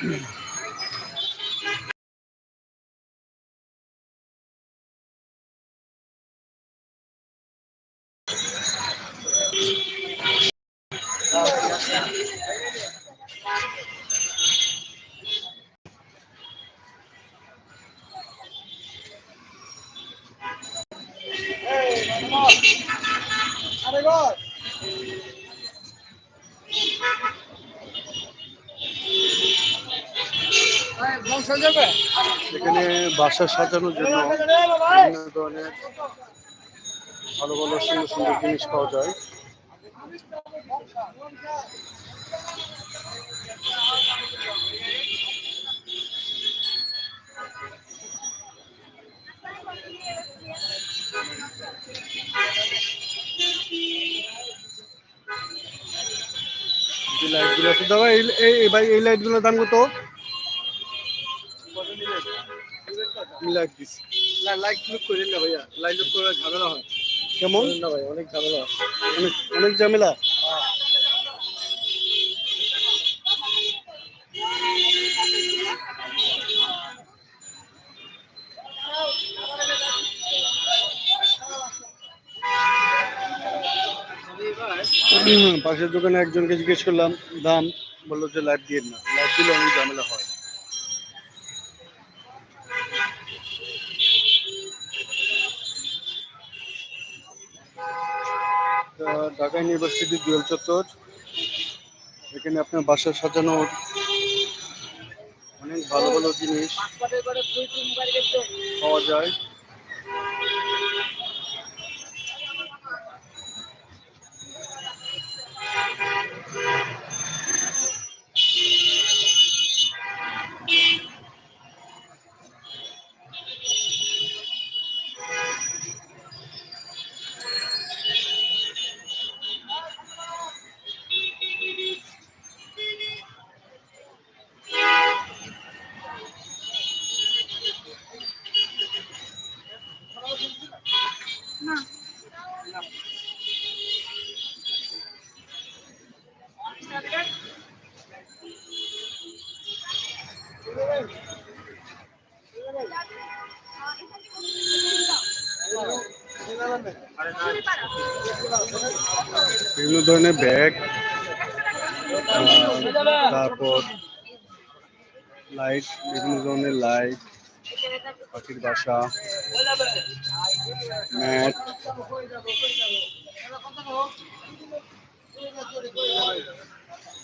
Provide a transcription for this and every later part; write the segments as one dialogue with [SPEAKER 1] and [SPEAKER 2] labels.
[SPEAKER 1] Yeah. বাসা সাজানোর জন্য বিভিন্ন ধরনের ভালো ভালো সুন্দর সুন্দর জিনিস পাওয়া যায়। যে লাইটগুলো দাদা এই এই- এই ভাই এই লাইটগুলোর দাম কত? আমি লাইট দিচ্ছি
[SPEAKER 2] না লাইট লুক করেন না ভাইয়া। লাইট লুক করে ঝামেলা হয়।
[SPEAKER 1] কেমন?
[SPEAKER 2] না ভাই অনেক ঝামেলা
[SPEAKER 1] অনেক অনেক ঝামেলা? পাশের দোকানে একজনকে জিজ্ঞেস করলাম দাম? বলল যে লাইট দিয়ে না। লাইট দিলে অনেক ঝামেলা হয়। ঢাকা ইউনিভার্সিটি জুয়েল চত্বর এখানে আপনার বাসা সাজানো। অনেক ভালো ভালো জিনিস পাওয়া যায়। বিভিন্ন ধরনের ব্যাগ তারপর লাইট, বিভিন্ন ধরনের লাইট, পাখির বাসা, ম্যাট,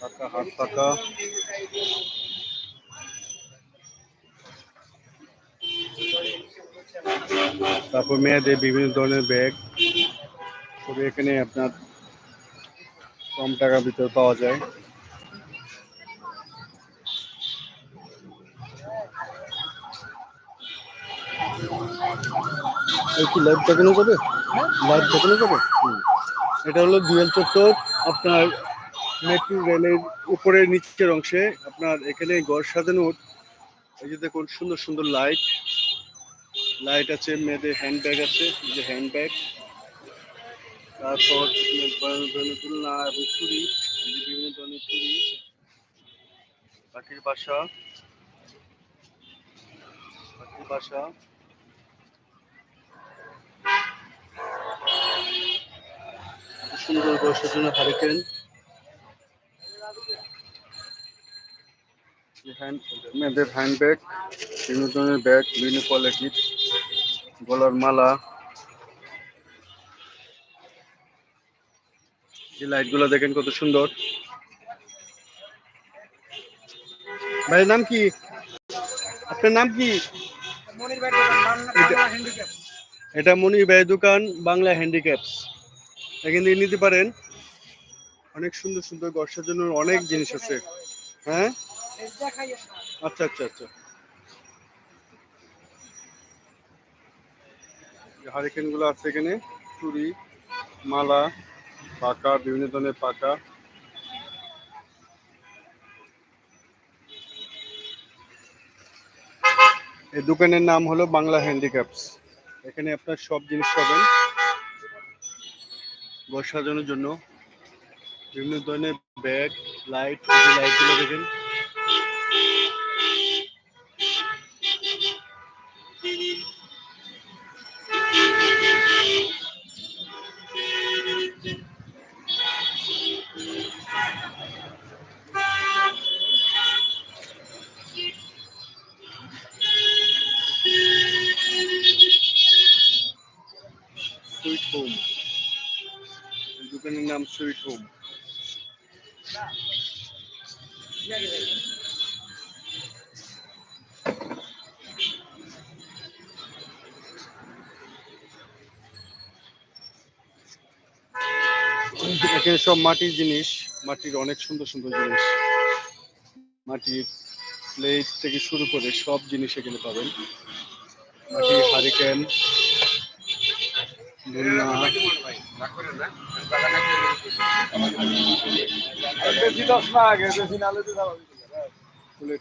[SPEAKER 1] পাকা হাত পাকা। তারপর মেয়েদের বিভিন্ন ধরনের ব্যাগ তবে এখানে আপনার কম টাকার ভিতর পাওয়া যায়। কি লাইভ দেখানো যাবে? এটা হলো চত্বর, আপনার নিচের অংশে। আপনার এখানে ঘর যে দেখুন, সুন্দর সুন্দর লাইট লাইট আছে, মেয়েদের আছে তারপর তুলনা এবং যে বিভিন্ন ধরনের চুড়ি পাখির বাসা পাখির বাসা। সুন্দর বর্ষার জন্য হারিকেন। মেয়েদের হ্যান্ডব্যাগ বিভিন্ন ধরনের ব্যাগ বিভিন্ন কোয়ালিটির গলার মালা। এই লাইটগুলো দেখেন কত সুন্দর। ভাইয়ের নাম কি? আপনার নাম কি? এটা মনির ভাইয়ের দোকান, বাংলা হ্যান্ডিক্যাপস। এখান থেকে নিতে পারেন। অনেক সুন্দর সুন্দর বর্ষার জন্য অনেক জিনিস আছে। হ্যাঁ? আচ্ছা আচ্ছা আচ্ছা। হারিকেনগুলো আছে এখানে। চুড়ি, মালা। পাকা, বিভিন্ন ধরনের পাকা। এই দোকানের নাম হলো বাংলা হ্যান্ডিক্যাপস। এখানে আপনার সব জিনিস পাবেন। ঘর সাজানোর জন্য। বিভিন্ন ধরনের ব্যাগ, লাইট লাইটগুলো দেখেন। সব মাটির জিনিস। মাটির অনেক সুন্দর সুন্দর জিনিস। মাটির প্লেট থেকে শুরু করে সব জিনিস এখানে পাবেন। মাটির হারিকেন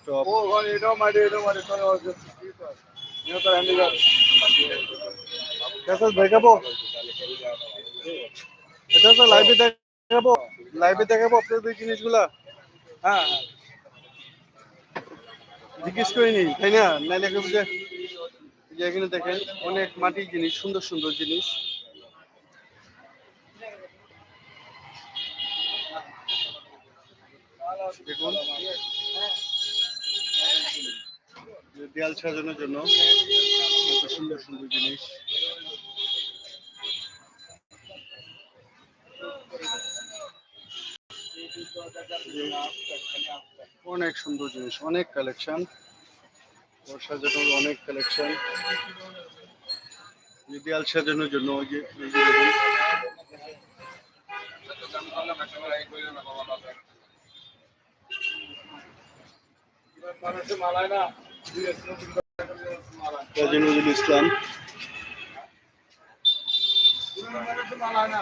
[SPEAKER 2] তোর এটা তো হ্যান্ডিক্যাপ
[SPEAKER 1] कैसा দেখাবো? লাইভে দেখাবো আপনাদের এই জিনিসগুলা?
[SPEAKER 2] হ্যাঁ হ্যাঁ।
[SPEAKER 1] জিজ্ঞেস করিনি তাই না? নাইলে যে এখানে দেখেন, অনেক মাটির জিনিস, সুন্দর সুন্দর জিনিস। দেখুন। দেয়াল সাজানোর জন্য। সুন্দর সুন্দর জিনিস। অনেক সুন্দর জিনিস, অনেক কালেকশন সাজানোর অনেক কালেকশন দেয়াল সাজানোর জন্য ওই যে ইসলাম
[SPEAKER 2] মালায় না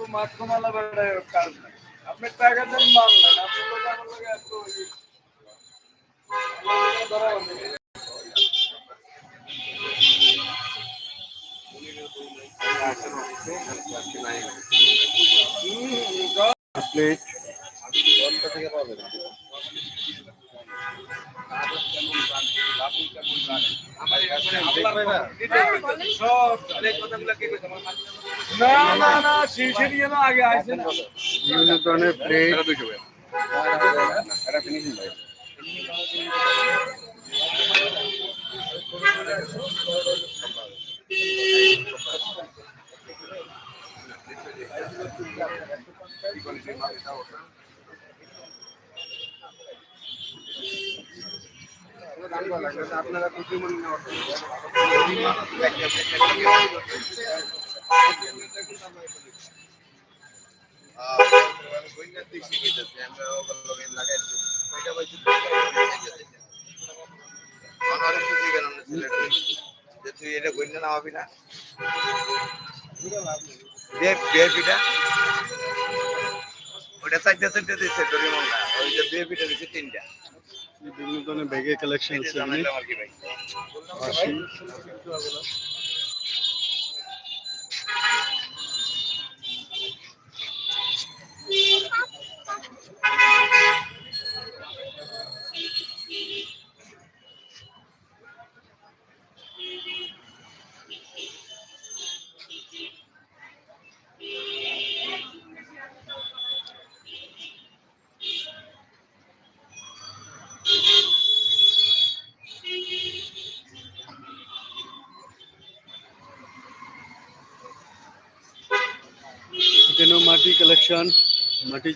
[SPEAKER 2] মালায় না যত মাত্র মালা বেড়ায় কাজ নাই আপনি টাকা দেন মাল নেন আপনি লোক আমার লোক এত ই- ধরা হবে না।
[SPEAKER 1] প্লেট
[SPEAKER 2] না না না
[SPEAKER 1] বিভিন্ন ধরনের প্লেট
[SPEAKER 2] আপনারা খুশি মনে
[SPEAKER 3] তুই এটা করি না হবি না দেখ বিএপিটা ওটা চারটা চারটা দিচ্ছে তোর মনটা ওই যে বিএপিটা দিচ্ছে তিনটা।
[SPEAKER 1] বিভিন্ন ধরনের ব্যাগের কালেকশন আছে এখানে।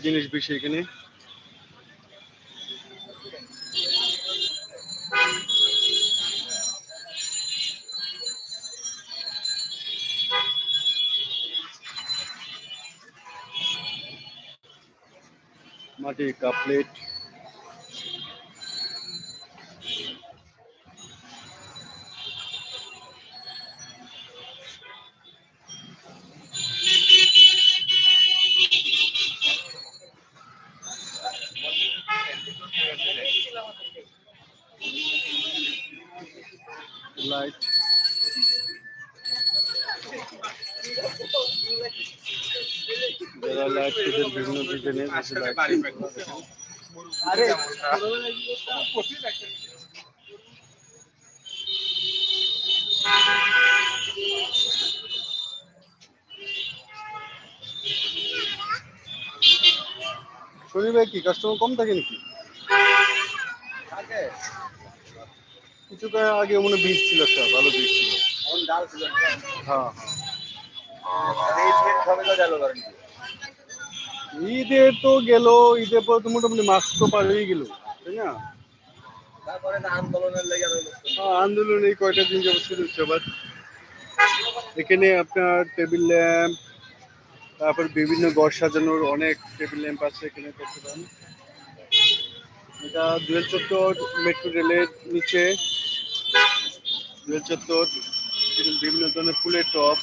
[SPEAKER 1] জিনিস বেশি এখানে। মাটির কাপ লাইট শরীর ভাই কি? কাস্টমার কম থাকে নাকি? কিছু আগে মনে বীজ ছিল একটা ভালো বীজ ছিল।
[SPEAKER 3] এখন ডাল ছিল
[SPEAKER 1] হ্যাঁ হ্যাঁ।
[SPEAKER 3] সবে তো
[SPEAKER 1] গেল ঈদের পর তো মোটামুটি মাস তো পার হয়ে গেল তাই না?
[SPEAKER 3] তারপরে আন্দোলনের লেগে।
[SPEAKER 1] হ্যাঁ, আন্দোলন এই কয়টা দিন যাবত শুরু হচ্ছে আবার এখানে আপনার টেবিল ল্যাম্প তারপর বিভিন্ন ঘর সাজানোর অনেক টেবিল ল্যাম্প আছে এখানে দেখতে পান। এটা দুয়েল চত্বর মেট্রো রেলের নিচে দুয়েল চত্বর এখানে বিভিন্ন ধরনের ফুলের টপ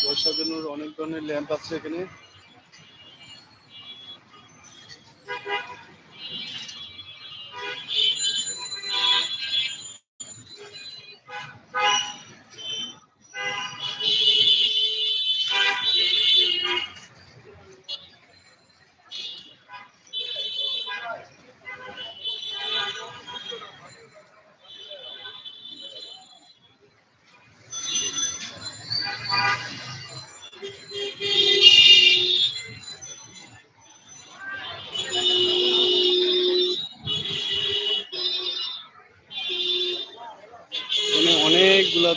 [SPEAKER 1] ঘর সাজানোর অনেক ধরনের ল্যাম্প আছে এখানে।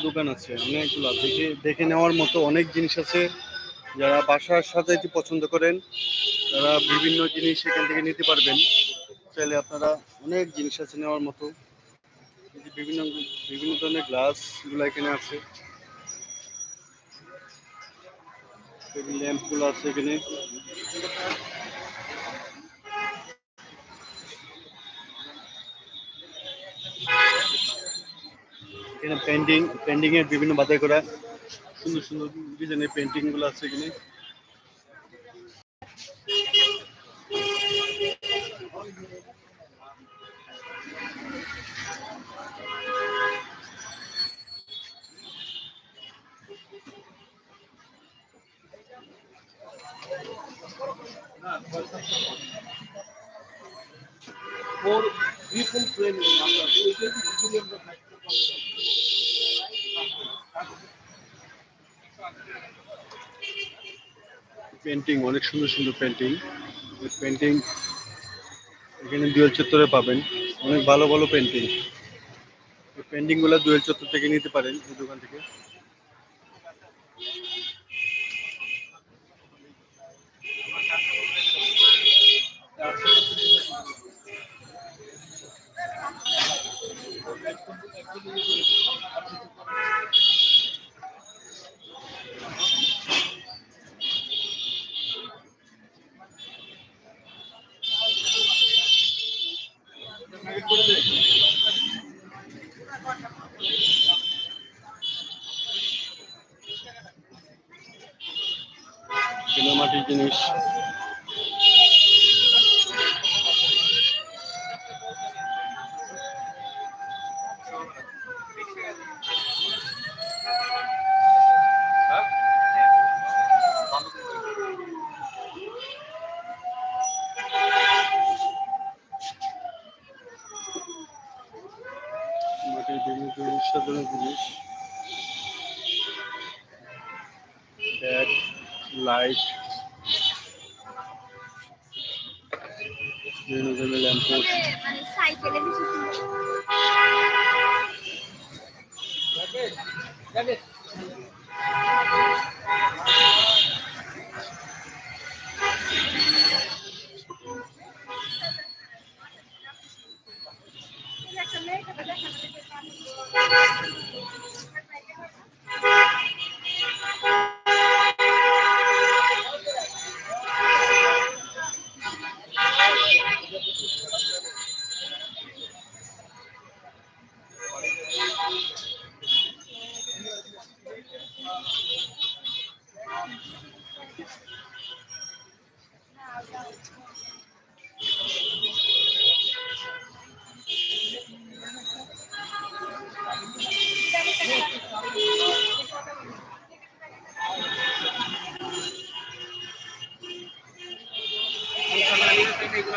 [SPEAKER 1] দোকান আছে, অনেকগুলা দেখে দেখে নেওয়ার মতো অনেক জিনিস আছে। যারা বাসার সাথে সাজাইতে পছন্দ করেন, তারা বিভিন্ন জিনিস এখান থেকে নিতে পারবেন। চাইলে আপনারা অনেক জিনিস আছে নেওয়ার মতো। বিভিন্ন বিভিন্ন ধরনের গ্লাসগুলো এখানে আছে। টেবিল ল্যাম্পগুলো আছে এখানে। এখানে পেন্টিং এর বিভিন্ন বাধাই করা। সুন্দর সুন্দর ডিজাইনের পেন্টিংগুলো আছে এখানে। পেন্টিং অনেক সুন্দর সুন্দর পেন্টিং পেন্টিং এখানে দুয়েল চত্বরে পাবেন। অনেক ভালো ভালো পেন্টিং পেন্টিংগুলো দুয়েল চত্বর থেকে নিতে পারেন এই দোকান থেকে। মাটির জিনিস।
[SPEAKER 4] একটা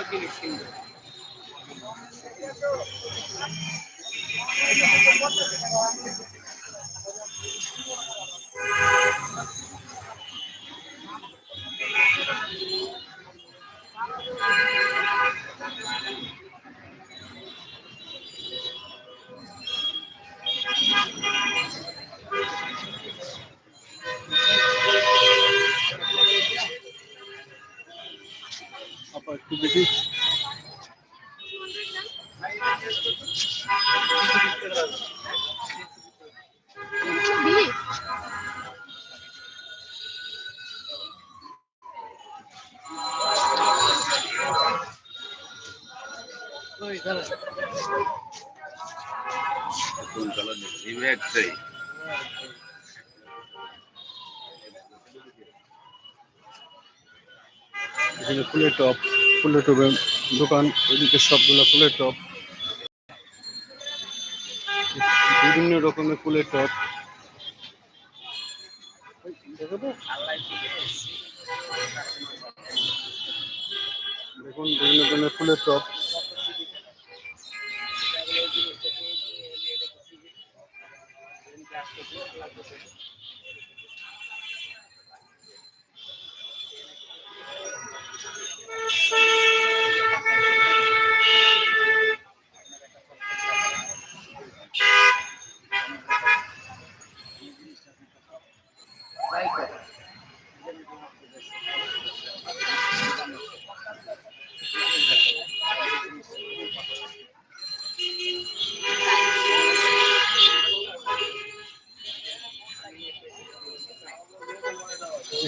[SPEAKER 4] fala que ele
[SPEAKER 1] xinga. একটু দেখি।
[SPEAKER 3] কোন কালার নেই এই। একটাই
[SPEAKER 1] এখানে ফুলের টপ ফুলের টপের দোকান ওইদিকে সবগুলো ফুলের টপ বিভিন্ন রকমের ফুলের টপ দেখুন, বিভিন্ন ধরনের ফুলের টপ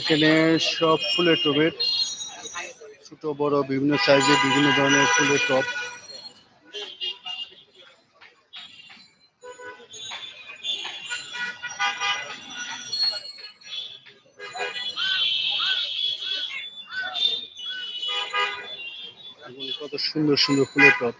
[SPEAKER 1] এখানে সব ফুলের টবের, ছোট, বড়, বিভিন্ন সাইজের, বিভিন্ন ধরনের ফুলের টব। কত সুন্দর সুন্দর ফুলের টব।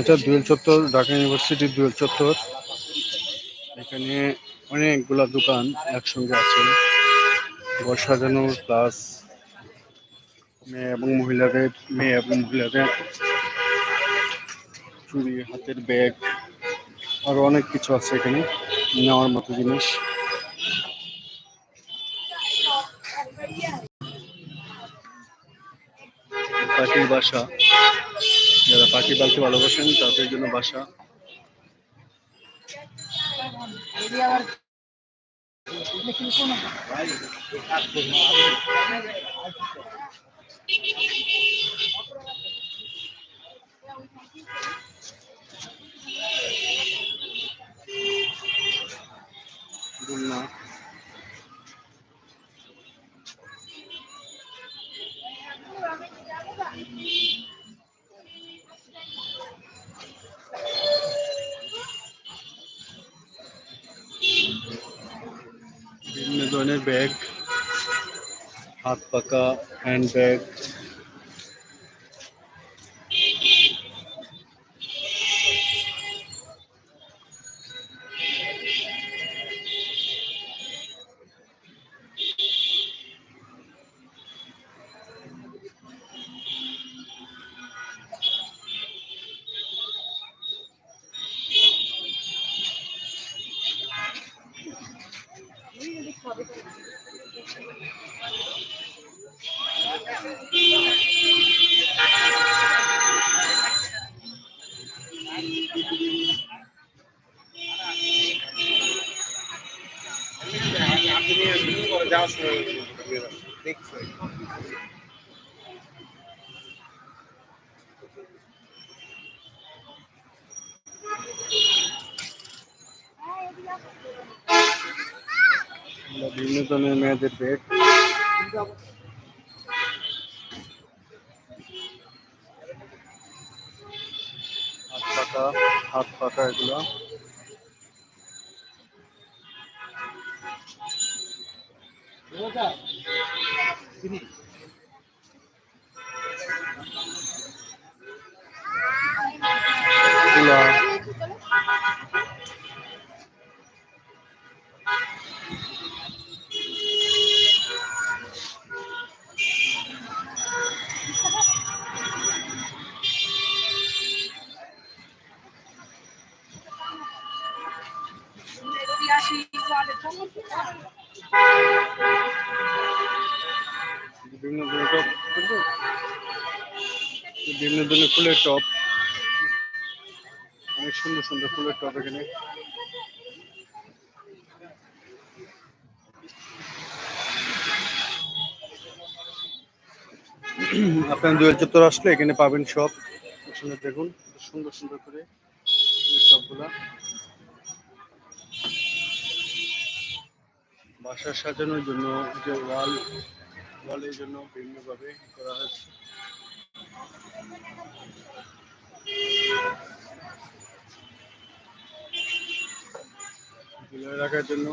[SPEAKER 1] এটা দুয়েল চত্বর, ঢাকা ইউনিভার্সিটির দুয়েল চত্বর। এখানে অনেকগুলা দোকান একসঙ্গে আছে। ঘর সাজানো প্লাস মেয়ে এবং মহিলাদের, মেয়ে এবং মহিলাদের। চুড়ি হাতের ব্যাগ আরও অনেক কিছু আছে এখানে, নেওয়ার মতো জিনিস। বাসা। যারা পাখি পালতে ভালোবাসেন তাদের জন্য বাসা। দুলনা বিভিন্ন ধরনের ব্যাগ হাত পাকা হ্যান্ড
[SPEAKER 3] আছে দেখছি
[SPEAKER 1] আমরা বিভিন্ন ধরনের মেয়েদের ব্যাগ হাত পাকা হাত পাকা এগুলো এগুলা বিভিন্ন ফুলের টপ অনেক সুন্দর সুন্দর ফুলের টপ এখানে। আপনার দুয়ের চত্বর আসলে এখানে পাবেন সব। এখানে দেখুন সুন্দর সুন্দর করে টপগুলা বাসা সাজানোর জন্য যে ওয়াল ওয়ালের জন্য বিভিন্নভাবে করা হয়েছে। ঝুলিয়ে রাখার জন্য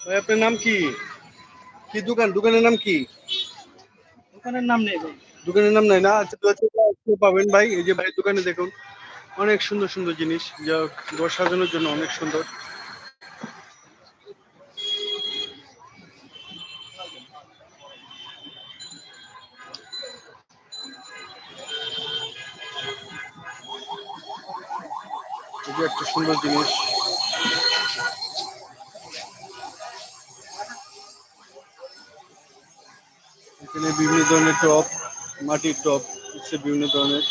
[SPEAKER 1] ভাই আপনার নাম কি কি দোকান দোকানের নাম কি
[SPEAKER 2] দোকানের নাম নেই ভাই
[SPEAKER 1] দোকানের নাম নাই না আচ্ছা আচ্ছা, পাবেন ভাই এই যে ভাই দোকানে দেখুন অনেক সুন্দর সুন্দর জিনিস যা ঘর সাজানোর জন্য অনেক সুন্দর। একটা সুন্দর জিনিস। এখানে বিভিন্ন ধরনের টপ মাটির টপ হচ্ছে বিভিন্ন ধরনের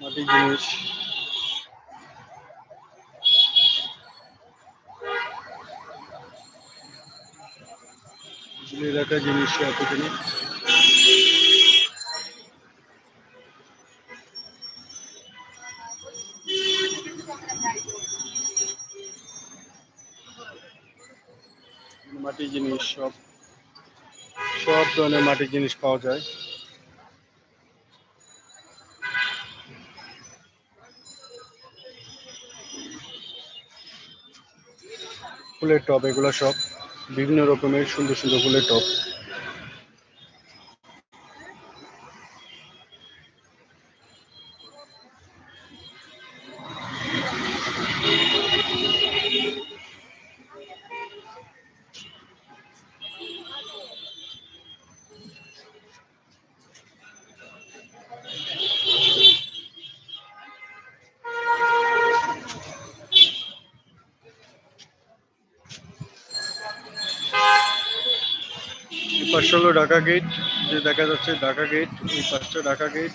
[SPEAKER 1] মাটির জিনিস। ঝুলিয়ে জিনিস এতখানি মাটির জিনিস সব। সব ধরনের মাটির জিনিস পাওয়া যায়। ফুলের টব, এগুলো সব বিভিন্ন রকমের সুন্দর সুন্দর ফুলের টব। ঢাকা গেট যে দেখা যাচ্ছে ঢাকা গেট এই পাশটা ঢাকা গেট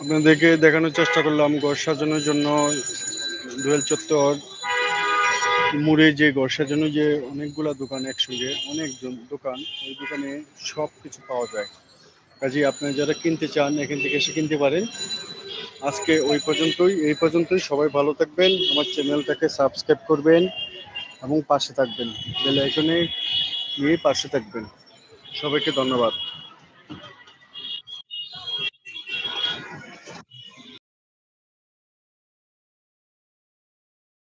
[SPEAKER 1] আপনাদেরকে দেখানোর চেষ্টা করলাম ঘর সাজানোর জন্য দোয়েল চত্বর। মুড়ে যে ঘর সাজানো, যে অনেকগুলা দোকান একসঙ্গে অনেক দোকান এই দোকানে সব কিছু পাওয়া যায়। কাজে আপনারা যারা কিনতে চান, এখান থেকে এসে কিনতে পারেন। আজকে ওই পর্যন্তই, এই পর্যন্তই। সবাই ভালো থাকবেন, আমার চ্যানেলটাকে সাবস্ক্রাইব করবেন এবং পাশে থাকবেন। বেল আইকনে নিয়ে পাশে থাকবেন। সবাইকে ধন্যবাদ।